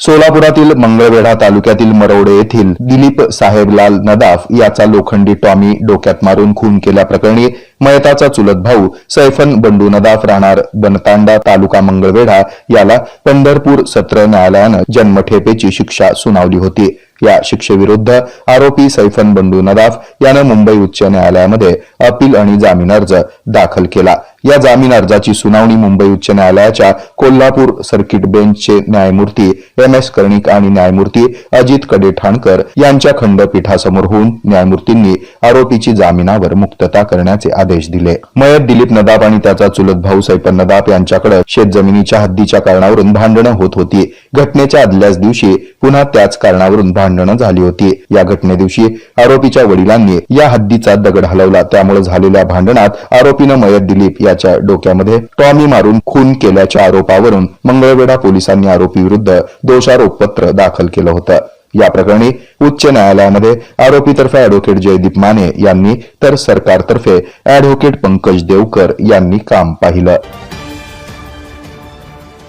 सोलापुरातील मंगळवेढा तालुक्यातील मरवडे येथील दिलीप साहेबलाल नदाफ याचा लोखंडी टॉमी डोक्यात मारून खून केल्याप्रकरणी मयताचा चुलत भाऊ सैफन बंडू नदाफ राहणार बनतांडा तालुका मंगळवेढा याला पंढरपूर सत्र न्यायालयानं जन्मठेपेची शिक्षा सुनावली होती. या शिक्षेविरुद्ध आरोपी सैफन बंडू नदाफ यानं मुंबई उच्च न्यायालयामध्ये अपील आणि जामीन अर्ज दाखल केला. या जामीन अर्जाची सुनावणी मुंबई उच्च न्यायालयाच्या कोल्हापूर सर्किट बेंचचे न्यायमूर्ती एम एस कर्णिक आणि न्यायमूर्ती अजित कडेठाणकर यांच्या खंडपीठासमोर होऊन न्यायमूर्तींनी आरोपीची जामिनावर मुक्तता करण्याचे आदेश दिले. मयत दिलीप नदाब आणि त्याचा चुलत भाऊ सैपन नदाब यांच्याकडे शेतजमिनीच्या हद्दीच्या कारणावरून भांडणं होत होती. घटनेच्या आदल्याच दिवशी पुन्हा त्याच कारणावरून भांडणं झाली होती. या घटनेदिवशी आरोपीच्या वडिलांनी या हद्दीचा दगड हलवला. त्यामुळे झालेल्या भांडणात आरोपीनं मयत दिलीप या त्याच्या डोक्यामध्ये टॉमी मारून खून केल्याच्या आरोपावरून मंगळवेढा पोलिसांनी आरोपी विरुद्ध दोषारोप पत्र दाखल केलं होतं. या प्रकरणी उच्च न्यायालयामध्ये आरोपीतर्फे अॅडव्होकेट जयदीप माने यांनी तर सरकारतर्फे अॅडव्होकेट पंकज देवकर यांनी काम पाहिलं.